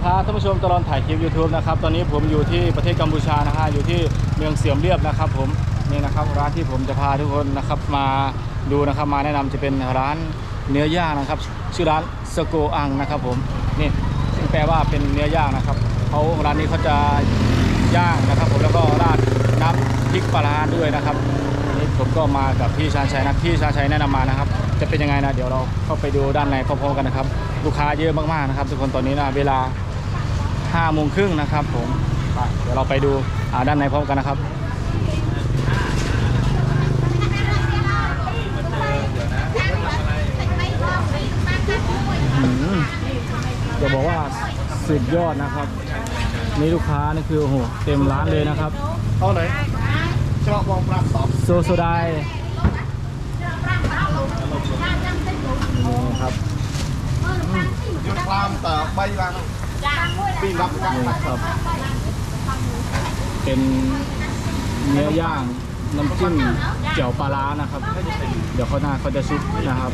ดีครับท่านผู้ชมตลอดถ่ายคลิป YouTube นะครับตอนนี้ผมอยู่ที่ประเทศกัมพูชานะฮะอยู่ที่เมืองเสียมเรียบนะครับ ผมนี่นะครับร้านที่ผมจะพาทุกคนนะครับมาดูนะครับมาแนะนำจะเป็นร้านเนื้อย่างนะครับ ชื่อร้านสโกอังนะครับผมนี่ซึ่งแปลว่าเป็นเนื้อย่างนะครับเขาร้านนี้เขาจะย่างนะครับ ผมแล้วก็ราดน้ำพริกปลาร้าด้วยนะครับนี่ผมก็มากับพี่ชาญชัยนะพี่ชาญชัยแนะนำมานะครับ จะเป็นยังไงนะเดี๋ยวเราเข้าไปดูด้านในพร้อมๆกันนะครับลูกค้าเยอะมากๆนะครับทุกคนตอนนี้นะเวลา ห้าโมงครึ่งนะครับผมไปเดี๋ยวเราไปดูอ่าด้านในพร้อมกันนะครับอืมจะบอกว่าสุดยอดนะครับ นี่ลูกค้านี่คือโอ้โหเต็มร้านเลยนะครับเอาไหนชอบมองปลาสอบโซโซไดนี่ครับยุดคลามแต่ใบลาน ปีนรับนะครับ เป็นเนื้อย่างน้ำจิ้มเจียวปลาร้านะครับ เดี๋ยวเขาหน้าเขาจะซุปนะครับ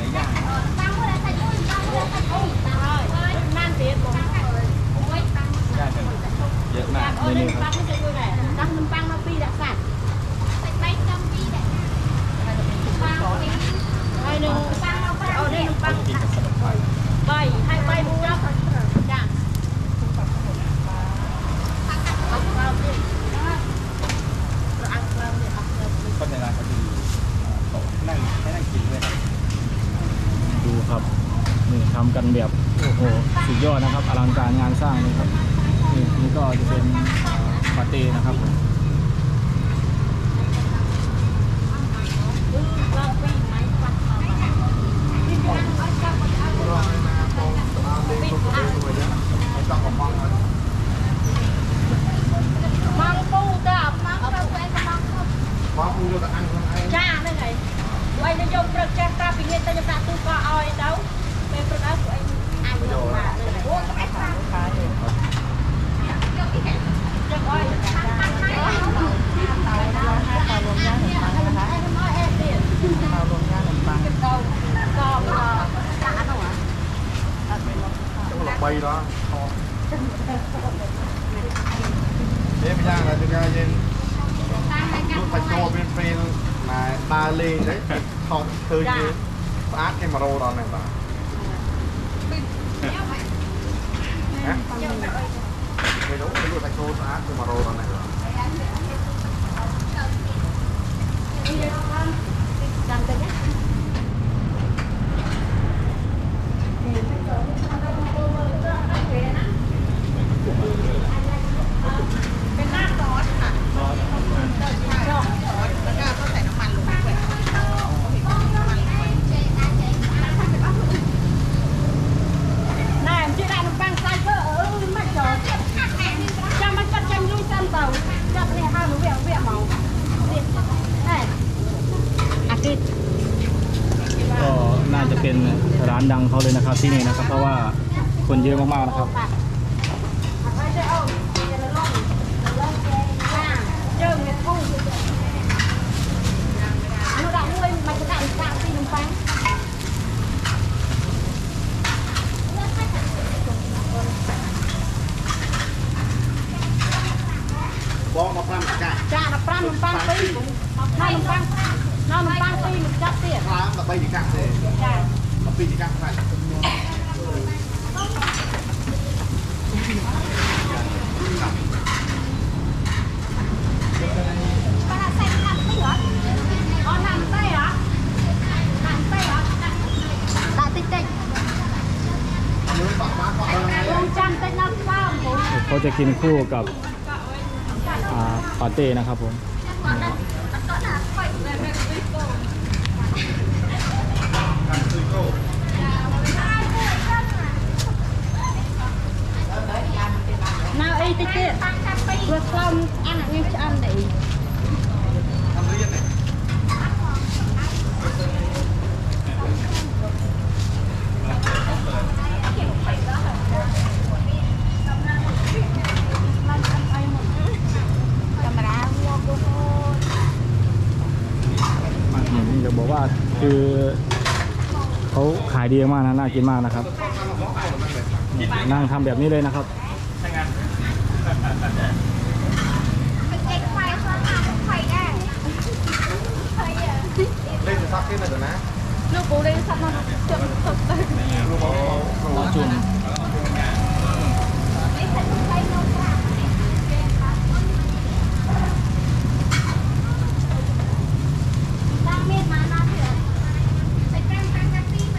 เยอะมาก นี่นี่ครับ đặt nấm băng nó phi đặc sản hai nương ở đây nấm băng bảy hai bay một trăm dạ คนในร้านเขาดีโต๊ะนั่งให้นั่งกินด้วยครับ ดูครับนี่ทำ กันแบบโอ้โหสุดยอดนะครับอลังการงานสร้างนี่ครับนี่นี่ก็จะเป็นปาเต้นะครับผม ต้องของมองมัน mang phu ta mang phu em mang phu มองดูแต่อันคนไทย cha đây này quay nó vô prật cha ta bị nghe ta nhập ta tu co oi đâu bên prật áo của anh anh vô mà đây này uống cái khá chắc oi ต้องหลบใบเนาะเอ๊ะไม่ยากนะจะการยังลูกตะโจเป็นเฟรน มาตาเลง đấy ทอดเคยยืนสะอาดแค่มาโรตอนไหนบ้างฮะไม่รู้ไม่รู้ตะโจสะอาดแค่มาโรตอนไหนบ้าง này chị lại nó băng sai cơ ở mà chờ cho mà cho chân lui chân tàu cho cái này hai nó vẹo vẹo màu này à kịt ก็น่าจะเป็นร้านดังเขาเลยนะครับที่นี่นะครับ เพราะว่าคนเยอะมากๆนะครับ chơi người thu nó đã nuôi mà cái đại sao thì nó băng บอกมาปรำกะ cha nó băng nó băng phi nó nó băng nó nó băng phi một chắc tiền คล้ามกับใบดีกักเลย cha กับปีดีกักใส่ Bà là xanh làm tí hả? Ờ, làm tay hả? Làm tay hả? Đã tích tích มือต่อมาก็เออ Con chăm tích năm sao Bố เขา จะกินคู่กับปาเต้นะครับผมน่าเอ้เจ๊เจ๊รสลมอันนี้จะอันไหนำเรียนเนี่ย Camera mua cô อืมจะบอกว่ายดีมากนะน่ากินมากนะครับ นั่งทำแบบนี้เลยนะครับเล่นซักที่ไหนตัวนะลูกปูได้สักมาจนสดเลยลูกเขาจุ่มไม่ใช่ไฟนกค่ะตั้งเม็ดมาหน้าเถื่อนใส่แป้งแป้งกะทิไหม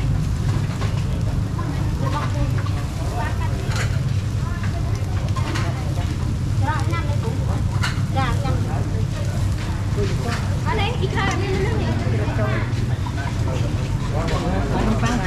บอกปูวางกะทิร้านนั่งเลยปูร้านนั่งอันนี้อีกค่ะนี่นี่นี่ bán phí không? Ờ, bán phí Dạ dạ Ôi chưa thấy đâu phí của tụi muối. Đọc. เอ้ยมันต้องไปยื่นมันติ้งปัดใครอยู่อย่า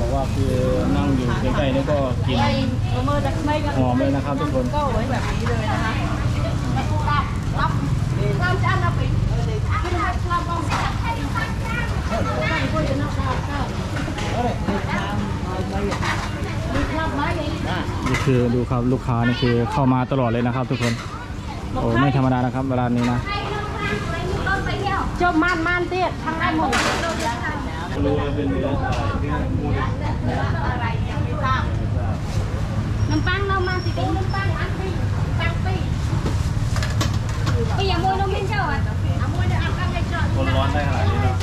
บอกว่าคือนั่งอยู่ใกล้ๆนี่ก็กินหอมเลยนะครับทุกคนก็ไว้แบบนี้เลยนะคะนี่คือดูครับลูกค้านี่คือเข้ามาตลอดเลยนะครับทุกคน โอ้ไม่ธรรมดานะครับเวลานี้นะจบมันมันเตี้ยทางได้หมดน้ำปังเรามาสิเป็นน้ำปังอันปีปังปีไอ้ยามวยน้องมิ้นเจ้าอะอามวยเดี๋ยวเอาข้างในจอดคนร้อนได้ขนาดนี้เนาะ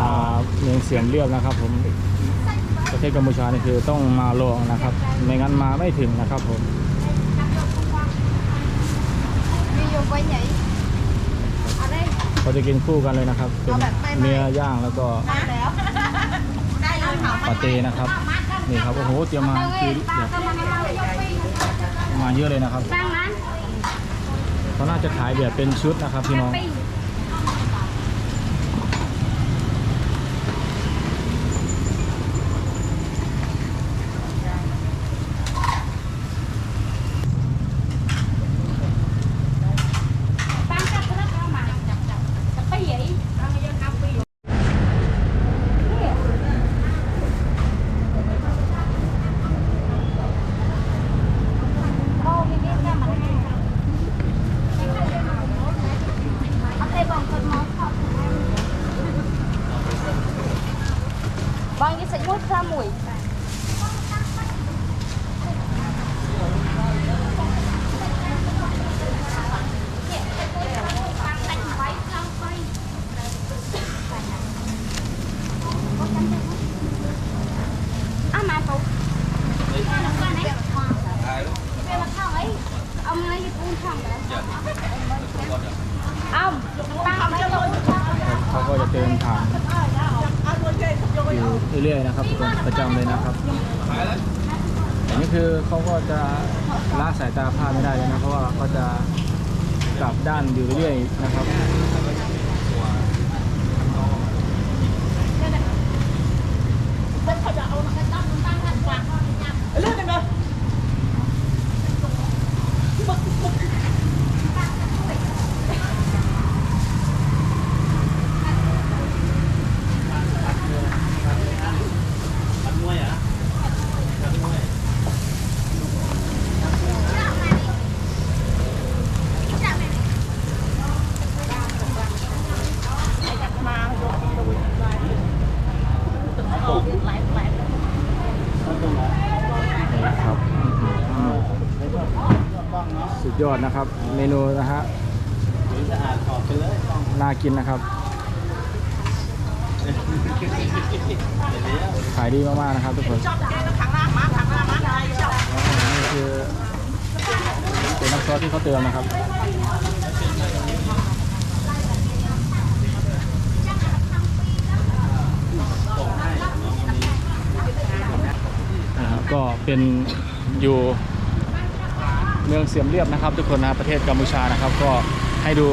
มาเมืองเสียมเรียบนะครับผม ประเทศกัมพูชานี่คือต้องมาลองนะครับ ไม่งั้นมาไม่ถึงนะครับผมมีอยู่ไปไหนอะไรเขาจะกินคู่กันเลยนะครับเป็นเนื้อย่างแล้วก็แล้วได้เลยค่ะปาเต้นะครับนี่ครับโอ้โหเตรียมมาคือแบบมาเยอะเลยนะครับปังนั้นเขาน่าจะขายแบบเป็นชุดนะครับพี่น้อง mút ra mũi. À, ông lấy cái cuốn thằng đấy ông không có cho tiền thằng เขาก็จะเติมถ่านอยู่เรื่อยๆนะครับทุกคนประจำเลยนะครับอันนี้คือเขาก็จะละสายตาพลาดไม่ได้เลยนะเพราะว่าเขาจะกลับด้านอยู่เรื่อยๆนะครับ ยอดนะครับ เมนูนะฮะน่ากินนะครับ ขายดีมากๆนะครับทุกคนนี่คือเป็นน้ำซอสที่เขาเติมนนะครับก็เป็นอยู่ เมืองเสียมเรียบนะครับ ทุกคนนะประเทศกัมพูชานะครับ ก็ให้ดู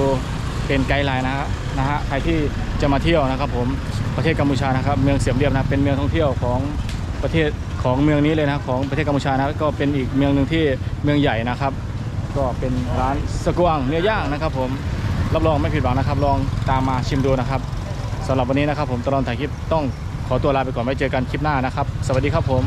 เป็นไกด์ไลน์นะฮะนะฮะใครที่จะมาเที่ยวนะครับผมประเทศกัมพูชานะครับ เมืองเสียมเรียบนะเป็นเมืองท่องเที่ยวของประเทศของเมืองนี้เลยนะของประเทศกัมพูชานะก็เป็นอีกเมืองหนึ่งที่เมืองใหญ่นะครับ ก็เป็นร้านสกวงเนื้อย่างนะครับ ผมรับรองไม่ผิดหวังนะครับ ลองตามมาชิมดูนะครับสำหรับวันนี้นะครับ ผมตลอดถ่ายคลิปต้องขอตัวลาไปก่อนไว้เจอกันคลิปหน้านะครับ สวัสดีครับผม